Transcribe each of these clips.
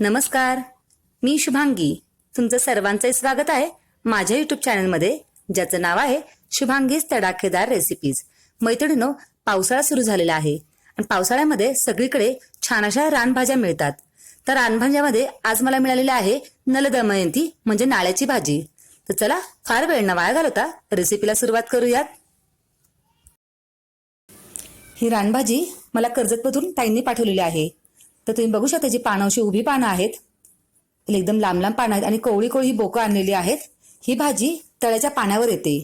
नमस्कार मी शुभांगी. तुमचं सर्वांचं स्वागत आहे माझ्या युट्यूब चॅनलमध्ये ज्याचं नाव आहे शुभांगीज तडाखेदार रेसिपीज मैत्रिणीनो पावसाळा सुरू झालेला आहे आणि पावसाळ्यामध्ये सगळीकडे छान अशा रानभाज्या मिळतात. तर रानभाज्यामध्ये आज मला मिळालेली आहे नलदमयंती म्हणजे नाळ्याची भाजी. तर चला फार वेळ न वाया घालवता रेसिपीला सुरुवात करूयात. ही रानभाजी मला कर्जतमधून ताईंनी पाठवलेली आहे. तर तुम्ही बघू शकता जी पानावशी अशी उभी पानं आहेत म्हणजे एकदम लांब लांब पानं आहेत आणि कोवळी कोवळी ही बोकं आणलेली आहेत ही भाजी तळ्याच्या पाण्यावर येते.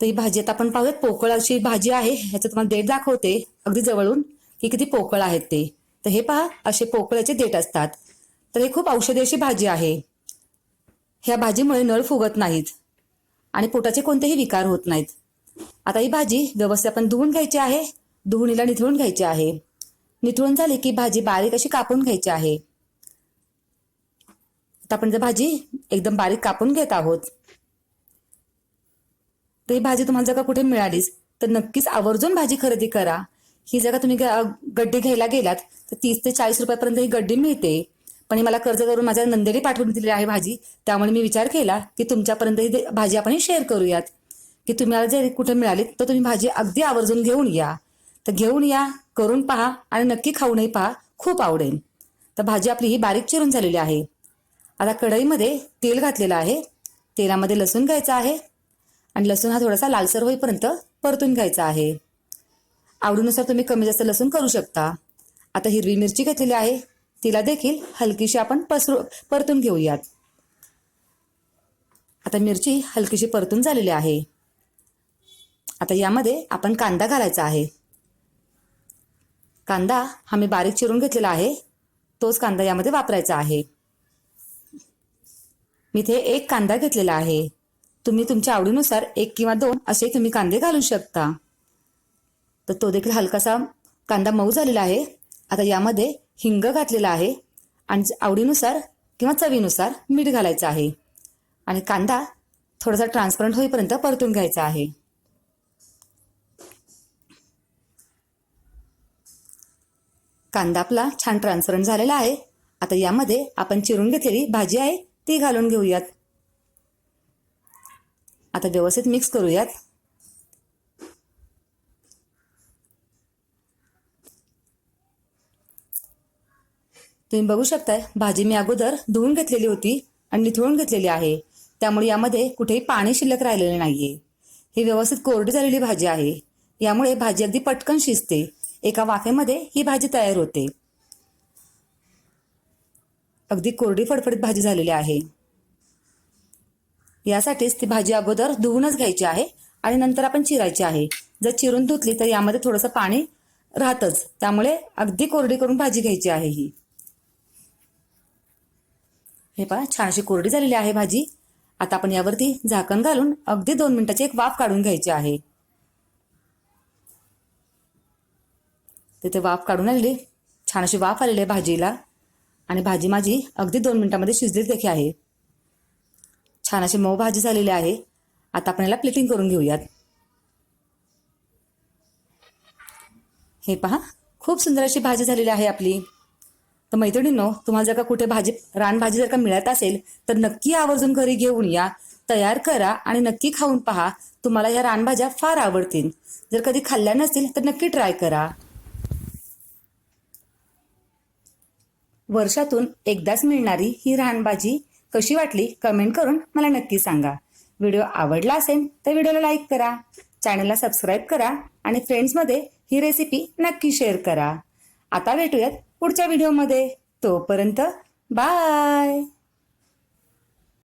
तर ही भाजी आता आपण पाहूयात पोकळ अशी भाजी आहे ह्याचं तुम्हाला देठ दाखवते अगदी जवळून की किती पोकळ आहेत ते. तर हे पहा असे पोकळाचे देठ असतात. तर हे खूप औषधी अशी भाजी आहे. ह्या भाजीमुळे नळ फुगत नाहीत आणि पोटाचे कोणतेही विकार होत नाहीत. आता ही भाजी व्यवस्थित आपण धुवून घ्यायची आहे धुवून निथळून घ्यायची आहे. निथळून झाली की भाजी बारीक अशी कापून घ्यायची आहे. आता आपण जर भाजी एकदम बारीक कापून घेत आहोत तर ही भाजी तुम्हाला जर का कुठे मिळालीच तर नक्कीच आवर्जून भाजी खरेदी करा. ही जर का तुम्ही गड्डी घ्यायला गेलात तर तीस ते चाळीस रुपयापर्यंत ही गड्डी मिळते. पण मला कर्ज करून माझ्या नंदेने पाठवून दिलेली आहे भाजी त्यामुळे मी विचार केला की तुमच्यापर्यंत ही भाजी आपण शेअर करूयात. की तुम्हाला जर कुठे मिळाली तर तुम्ही भाजी अगदी आवर्जून घेऊन या. तर घेऊन या करून पहा आणि नक्की खाऊनही पहा खूप आवडेल. तर भाजी आपली ही बारीक चिरून झालेली आहे. आता कढईमध्ये तेल घातलेलं आहे. तेलामध्ये लसूण घ्यायचा आहे आणि लसूण हा थोडासा लालसर होईपर्यंत परतून घ्यायचा आहे. आवडीनुसार तुम्ही कमी जास्त लसूण करू शकता. आता हिरवी मिरची घेतलेली आहे. तिला देखील हलकीशी आपण पसरू परतून घेऊयात. आता मिरची हलकीशी परतून झालेली आहे. आता यामध्ये आपण कांदा घालायचा आहे. कांदा हा मी बारीक चिरून घेतलेला आहे. तोच कांदा यामध्ये वापरायचा आहे. मी इथे एक कांदा घेतलेला आहे. तुम्ही तुमच्या आवडीनुसार एक किंवा दोन असे तुम्ही कांदे घालू शकता. तर तो देखील हलकासा कांदा मऊ झालेला आहे. आता यामध्ये हिंग घातलेला आहे आणि आवडीनुसार किंवा चवीनुसार मीठ घालायचं आहे. आणि कांदा थोडासा ट्रान्सपरंट होईपर्यंत परतून घ्यायचा आहे. कांदा आपला छान ट्रान्सपरंट झालेला आहे. आता यामध्ये आपण चिरून घेतलेली भाजी आहे ती घालून घेऊयात. आता व्यवस्थित मिक्स करूयात. तुम्ही बघू शकताय भाजी मी अगोदर धुवून घेतलेली होती आणि निथळून घेतलेली आहे. त्यामुळे यामध्ये कुठेही पाणी शिल्लक राहिलेले नाहीये. ही व्यवस्थित कोरडी झालेली भाजी आहे. यामुळे भाजी अगदी पटकन शिजते. एका वाफेमध्ये ही भाजी तयार होते. अगदी कोरडी फडफडीत भाजी झालेली आहे. यासाठीच ती भाजी अगोदर धुवूनच घ्यायची आहे आणि नंतर आपण चिरायची आहे. जर चिरून धुतली तर यामध्ये थोडंसं पाणी राहतच. त्यामुळे अगदी कोरडी करून भाजी घ्यायची आहे ही. हे पहा छानशी कोरडी झालेली आहे भाजी. आता आपण यावरती झाकण घालून अगदी दोन मिनिटाची एक वाफ काढून घ्यायची आहे. तिथे वाफ काढून आलेली छान अशी वाफ आलेली आहे भाजीला. आणि भाजी माझी अगदी दोन मिनटामध्ये शिजली देखील आहे. छान अशी मऊ भाजी झालेली आहे. आता आपण याला प्लेटिंग करून घेऊयात. हे पहा खूप सुंदर अशी भाजी झालेली आहे आपली. तर मैत्रिणींनो तुम्हाला जर का कुठे भाजी रानभाजी जर का मिळत असेल तर नक्की आवर्जून घरी घेऊन या. तयार करा आणि नक्की खाऊन पहा. तुम्हाला या रानभाज्या फार आवडतील. जर कधी खाल्ल्या नसतील तर नक्की ट्राय करा. वर्षातून एकदाच मिळणारी ही रानबाजी कशी वाटली कमेंट करून मला नक्की सांगा. व्हिडिओ आवडला असेल तर व्हिडिओला लाईक करा चॅनलला सबस्क्राईब करा आणि फ्रेंड्समध्ये ही रेसिपी नक्की शेअर करा. आता भेटूयात पुढच्या व्हिडिओमध्ये. तोपर्यंत बाय!